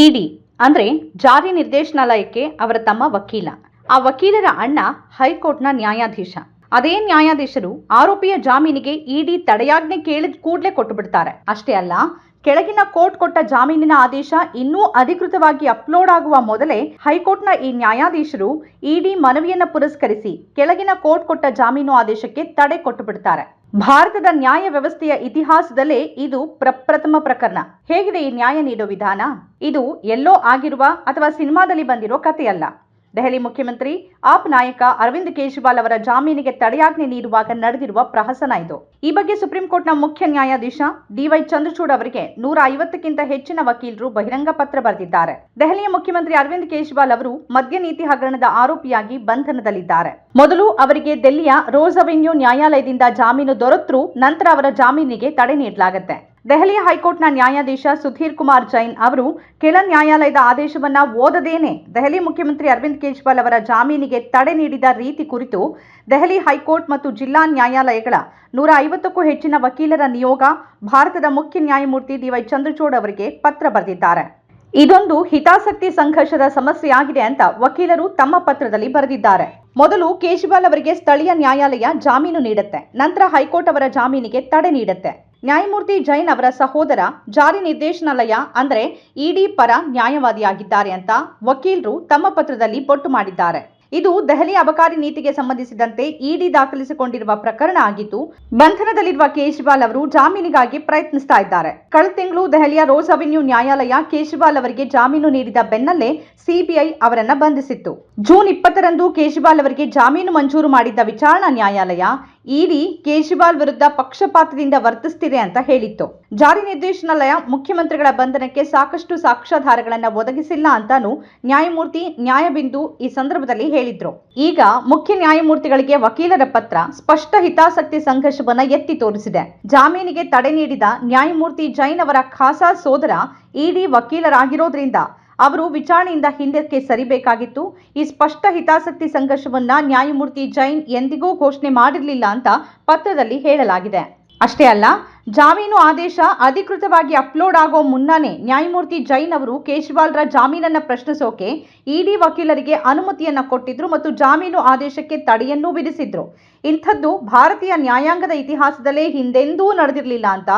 ಇಡಿ ಅಂದ್ರೆ ಜಾರಿ ನಿರ್ದೇಶನಾಲಯಕ್ಕೆ ಅವರ ತಮ್ಮ ವಕೀಲ. ಆ ವಕೀಲರ ಅಣ್ಣ ಹೈಕೋರ್ಟ್ನ ನ್ಯಾಯಾಧೀಶ. ಅದೇ ನ್ಯಾಯಾಧೀಶರು ಆರೋಪಿಯ ಜಾಮೀನಿಗೆ ಇಡಿ ತಡೆಯಾಜ್ಞೆ ಕೇಳಿದ ಕೂಡಲೇ ಕೊಟ್ಟು ಬಿಡ್ತಾರೆ ಅಷ್ಟೇ ಅಲ್ಲ, ಕೆಳಗಿನ ಕೋರ್ಟ್ ಕೊಟ್ಟ ಜಾಮೀನಿನ ಆದೇಶ ಇನ್ನೂ ಅಧಿಕೃತವಾಗಿ ಅಪ್ಲೋಡ್ ಆಗುವ ಮೊದಲೇ ಹೈಕೋರ್ಟ್ನ ಈ ನ್ಯಾಯಾಧೀಶರು ಇಡಿ ಮನವಿಯನ್ನು ಪುರಸ್ಕರಿಸಿ ಕೆಳಗಿನ ಕೋರ್ಟ್ ಕೊಟ್ಟ ಜಾಮೀನು ಆದೇಶಕ್ಕೆ ತಡೆ ಕೊಟ್ಟು ಬಿಡ್ತಾರೆ ಭಾರತದ ನ್ಯಾಯ ವ್ಯವಸ್ಥೆಯ ಇತಿಹಾಸದಲ್ಲೇ ಇದು ಪ್ರಪ್ರಥಮ ಪ್ರಕರಣ. ಹೇಗಿದೆ ಈ ನ್ಯಾಯ ನೀಡೋ ವಿಧಾನ? ಇದು ಎಲ್ಲೋ ಆಗಿರುವ ಅಥವಾ ಸಿನಿಮಾದಲ್ಲಿ ಬಂದಿರೋ ಕಥೆಯಲ್ಲ. ದೆಹಲಿ ಮುಖ್ಯಮಂತ್ರಿ ಆಪ್ ನಾಯಕ ಅರವಿಂದ್ ಕೇಜ್ರಿವಾಲ್ ಅವರ ಜಾಮೀನಿಗೆ ತಡೆಯಾಜ್ಞೆ ನೀಡುವಾಗ ನಡೆದಿರುವ ಪ್ರಹಸನ ಇದು. ಈ ಬಗ್ಗೆ ಸುಪ್ರೀಂ ಕೋರ್ಟ್ನ ಮುಖ್ಯ ನ್ಯಾಯಾಧೀಶ ಡಿವೈ ಚಂದ್ರಚೂಡ್ ಅವರಿಗೆ ನೂರ ಐವತ್ತಕ್ಕಿಂತ ಹೆಚ್ಚಿನ ವಕೀಲರು ಬಹಿರಂಗ ಪತ್ರ ಬರೆದಿದ್ದಾರೆ. ದೆಹಲಿಯ ಮುಖ್ಯಮಂತ್ರಿ ಅರವಿಂದ್ ಕೇಜ್ರಿವಾಲ್ ಅವರು ಮದ್ಯ ನೀತಿ ಹಗರಣದ ಆರೋಪಿಯಾಗಿ ಬಂಧನದಲ್ಲಿದ್ದಾರೆ. ಮೊದಲು ಅವರಿಗೆ ದೆಹಲಿಯ ರೋಸ್ ಅವೆನ್ಯೂ ನ್ಯಾಯಾಲಯದಿಂದ ಜಾಮೀನು ದೊರೆತರೂ, ನಂತರ ಅವರ ಜಾಮೀನಿಗೆ ತಡೆ ನೀಡಲಾಗುತ್ತೆ. ದೆಹಲಿಯ ಹೈಕೋರ್ಟ್ನ ನ್ಯಾಯಾಧೀಶ ಸುಧೀರ್ ಕುಮಾರ್ ಜೈನ್ ಅವರು ಕೆಳ ನ್ಯಾಯಾಲಯದ ಆದೇಶವನ್ನ ಓದದೇನೆ ದೆಹಲಿ ಮುಖ್ಯಮಂತ್ರಿ ಅರವಿಂದ್ ಕೇಜ್ರಿವಾಲ್ ಅವರ ಜಾಮೀನಿಗೆ ತಡೆ ನೀಡಿದ ರೀತಿ ಕುರಿತು ದೆಹಲಿ ಹೈಕೋರ್ಟ್ ಮತ್ತು ಜಿಲ್ಲಾ ನ್ಯಾಯಾಲಯಗಳ ನೂರ ಐವತ್ತಕ್ಕೂ ಹೆಚ್ಚಿನ ವಕೀಲರ ನಿಯೋಗ, ಭಾರತದ ಮುಖ್ಯ ನ್ಯಾಯಮೂರ್ತಿ ಡಿವೈ ಚಂದ್ರಚೂಡ್ ಅವರಿಗೆ ಪತ್ರ ಬರೆದಿದ್ದಾರೆ. ಇದೊಂದು ಹಿತಾಸಕ್ತಿ ಸಂಘರ್ಷದ ಸಮಸ್ಯೆಯಾಗಿದೆ ಅಂತ ವಕೀಲರು ತಮ್ಮ ಪತ್ರದಲ್ಲಿ ಬರೆದಿದ್ದಾರೆ. ಮೊದಲು ಕೇಜ್ರಿವಾಲ್ ಅವರಿಗೆ ಸ್ಥಳೀಯ ನ್ಯಾಯಾಲಯ ಜಾಮೀನು ನೀಡುತ್ತೆ, ನಂತರ ಹೈಕೋರ್ಟ್ ಅವರ ಜಾಮೀನಿಗೆ ತಡೆ ನೀಡುತ್ತೆ. ನ್ಯಾಯಮೂರ್ತಿ ಜೈನ್ ಅವರ ಸಹೋದರ ಜಾರಿ ನಿರ್ದೇಶನಾಲಯ, ಅಂದ್ರೆ ಇಡಿ ಪರ ನ್ಯಾಯವಾದಿಯಾಗಿದ್ದಾರೆ ಅಂತ ವಕೀಲರು ತಮ್ಮ ಪತ್ರದಲ್ಲಿ ಪೊಟ್ಟು ಮಾಡಿದ್ದಾರೆ. ಇದು ದೆಹಲಿ ಅಬಕಾರಿ ನೀತಿಗೆ ಸಂಬಂಧಿಸಿದಂತೆ ಇಡಿ ದಾಖಲಿಸಿಕೊಂಡಿರುವ ಪ್ರಕರಣ ಆಗಿದ್ದು, ಬಂಧನದಲ್ಲಿರುವ ಕೇಜ್ರಿವಾಲ್ ಅವರು ಜಾಮೀನಿಗಾಗಿ ಪ್ರಯತ್ನಿಸ್ತಾ ಇದ್ದಾರೆ. ಕಳೆದ ತಿಂಗಳು ದೆಹಲಿಯ ರೋಸ್ ಅವೆನ್ಯೂ ನ್ಯಾಯಾಲಯ ಕೇಜ್ರಿವಾಲ್ ಅವರಿಗೆ ಜಾಮೀನು ನೀಡಿದ ಬೆನ್ನಲ್ಲೇ ಸಿಬಿಐ ಅವರನ್ನು ಬಂಧಿಸಿತ್ತು. ಜೂನ್ ಇಪ್ಪತ್ತರಂದು ಕೇಜ್ರಿವಾಲ್ ಅವರಿಗೆ ಜಾಮೀನು ಮಂಜೂರು ಮಾಡಿದ್ದ ವಿಚಾರಣಾ ನ್ಯಾಯಾಲಯ ಇಡಿ ಕೇಜ್ರಿವಾಲ್ ವಿರುದ್ಧ ಪಕ್ಷಪಾತದಿಂದ ವರ್ತಿಸ್ತಿದೆ ಅಂತ ಹೇಳಿತ್ತು. ಜಾರಿ ನಿರ್ದೇಶನಾಲಯ ಮುಖ್ಯಮಂತ್ರಿಗಳ ಬಂಧನಕ್ಕೆ ಸಾಕಷ್ಟು ಸಾಕ್ಷ್ಯಾಧಾರಗಳನ್ನು ಒದಗಿಸಿಲ್ಲ ಅಂತಾನು ನ್ಯಾಯಮೂರ್ತಿ ನ್ಯಾಯಬಿಂದು ಈ ಸಂದರ್ಭದಲ್ಲಿ ಹೇಳಿದ್ರು. ಈಗ ಮುಖ್ಯ ನ್ಯಾಯಮೂರ್ತಿಗಳಿಗೆ ವಕೀಲರ ಪತ್ರ ಸ್ಪಷ್ಟ ಹಿತಾಸಕ್ತಿ ಸಂಘರ್ಷವನ್ನ ಎತ್ತಿ ತೋರಿಸಿದೆ. ಜಾಮೀನಿಗೆ ತಡೆ ನೀಡಿದ ನ್ಯಾಯಮೂರ್ತಿ ಜೈನ್ ಅವರ ಖಾಸಾ ಸೋದರ ಇಡಿ ವಕೀಲರಾಗಿರೋದ್ರಿಂದ ಅವರು ವಿಚಾರಣೆಯಿಂದ ಹಿಂದಕ್ಕೆ ಸರಿಬೇಕಾಗಿತ್ತು. ಈ ಸ್ಪಷ್ಟ ಹಿತಾಸಕ್ತಿ ಸಂಘರ್ಷವನ್ನ ನ್ಯಾಯಮೂರ್ತಿ ಜೈನ್ ಎಂದಿಗೂ ಘೋಷಣೆ ಮಾಡಿರಲಿಲ್ಲ ಅಂತ ಪತ್ರದಲ್ಲಿ ಹೇಳಲಾಗಿದೆ. ಅಷ್ಟೇ ಅಲ್ಲ, ಜಾಮೀನು ಆದೇಶ ಅಧಿಕೃತವಾಗಿ ಅಪ್ಲೋಡ್ ಆಗೋ ಮುನ್ನಾನೇ ನ್ಯಾಯಮೂರ್ತಿ ಜೈನ್ ಅವರು ಕೇಜ್ರಿವಾಲ್ರ ಜಾಮೀನನ್ನು ಪ್ರಶ್ನಿಸೋಕೆ ಇಡಿ ವಕೀಲರಿಗೆ ಅನುಮತಿಯನ್ನು ಕೊಟ್ಟಿದ್ರು ಮತ್ತು ಜಾಮೀನು ಆದೇಶಕ್ಕೆ ತಡೆಯನ್ನೂ ವಿಧಿಸಿದ್ರು. ಇಂಥದ್ದು ಭಾರತೀಯ ನ್ಯಾಯಾಂಗದ ಇತಿಹಾಸದಲ್ಲೇ ಹಿಂದೆಂದೂ ನಡೆದಿರಲಿಲ್ಲ ಅಂತ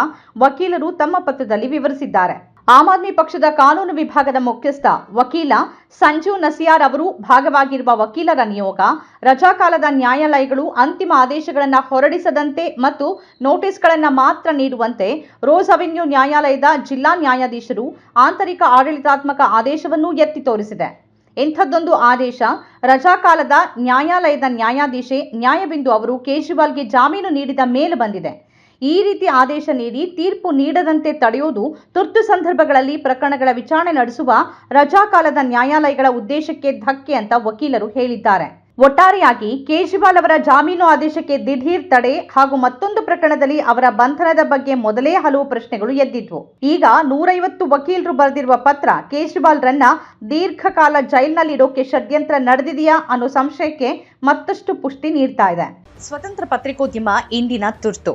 ವಕೀಲರು ತಮ್ಮ ಪತ್ರದಲ್ಲಿ ವಿವರಿಸಿದ್ದಾರೆ. ಆಮ್ ಆದ್ಮಿ ಪಕ್ಷದ ಕಾನೂನು ವಿಭಾಗದ ಮುಖ್ಯಸ್ಥ ವಕೀಲ ಸಂಜು ನಸಿಯಾರ್ ಅವರು ಭಾಗವಾಗಿರುವ ವಕೀಲರ ನಿಯೋಗ ರಜಾಕಾಲದ ನ್ಯಾಯಾಲಯಗಳು ಅಂತಿಮ ಆದೇಶಗಳನ್ನು ಹೊರಡಿಸದಂತೆ ಮತ್ತು ನೋಟಿಸ್ಗಳನ್ನು ಮಾತ್ರ ನೀಡುವಂತೆ ರೋಸ್ ಅವೆನ್ಯೂ ನ್ಯಾಯಾಲಯದ ಜಿಲ್ಲಾ ನ್ಯಾಯಾಧೀಶರು ಆಂತರಿಕ ಆಡಳಿತಾತ್ಮಕ ಆದೇಶವನ್ನು ಎತ್ತಿ ತೋರಿಸಿದೆ. ಇಂಥದ್ದೊಂದು ಆದೇಶ ರಜಾಕಾಲದ ನ್ಯಾಯಾಲಯದ ನ್ಯಾಯಾಧೀಶೆ ನ್ಯಾಯಬಿಂದು ಅವರು ಕೇಜ್ರಿವಾಲ್ಗೆ ಜಾಮೀನು ನೀಡಿದ ಮೇಲೆ ಬಂದಿದೆ. ಈ ರೀತಿ ಆದೇಶ ನೀಡಿ ತೀರ್ಪು ನೀಡದಂತೆ ತಡೆಯುವುದು ತುರ್ತು ಸಂದರ್ಭಗಳಲ್ಲಿ ಪ್ರಕರಣಗಳ ವಿಚಾರಣೆ ನಡೆಸುವ ರಜಾಕಾಲದ ನ್ಯಾಯಾಲಯಗಳ ಉದ್ದೇಶಕ್ಕೆ ಧಕ್ಕೆ ಅಂತ ವಕೀಲರು ಹೇಳಿದ್ದಾರೆ. ಒಟ್ಟಾರೆಯಾಗಿ ಕೇಜ್ರಿವಾಲ್ ಅವರ ಜಾಮೀನು ಆದೇಶಕ್ಕೆ ದಿಢೀರ್ ತಡೆ ಹಾಗೂ ಮತ್ತೊಂದು ಪ್ರಕರಣದಲ್ಲಿ ಅವರ ಬಂಧನದ ಬಗ್ಗೆ ಮೊದಲೇ ಹಲವು ಪ್ರಶ್ನೆಗಳು ಎದ್ದಿದ್ವು. ಈಗ ನೂರೈವತ್ತು ವಕೀಲರು ಬರೆದಿರುವ ಪತ್ರ ಕೇಜ್ರಿವಾಲ್ ರನ್ನ ದೀರ್ಘಕಾಲ ಜೈಲ್ನಲ್ಲಿಡೋಕೆ ಷಡ್ಯಂತ್ರ ನಡೆದಿದೆಯಾ ಅನ್ನೋ ಸಂಶಯಕ್ಕೆ ಮತ್ತಷ್ಟು ಪುಷ್ಟಿ ನೀಡ್ತಾ ಇದೆ. ಸ್ವತಂತ್ರ ಪತ್ರಿಕೋದ್ಯಮ ಇಂದಿನ ತುರ್ತು.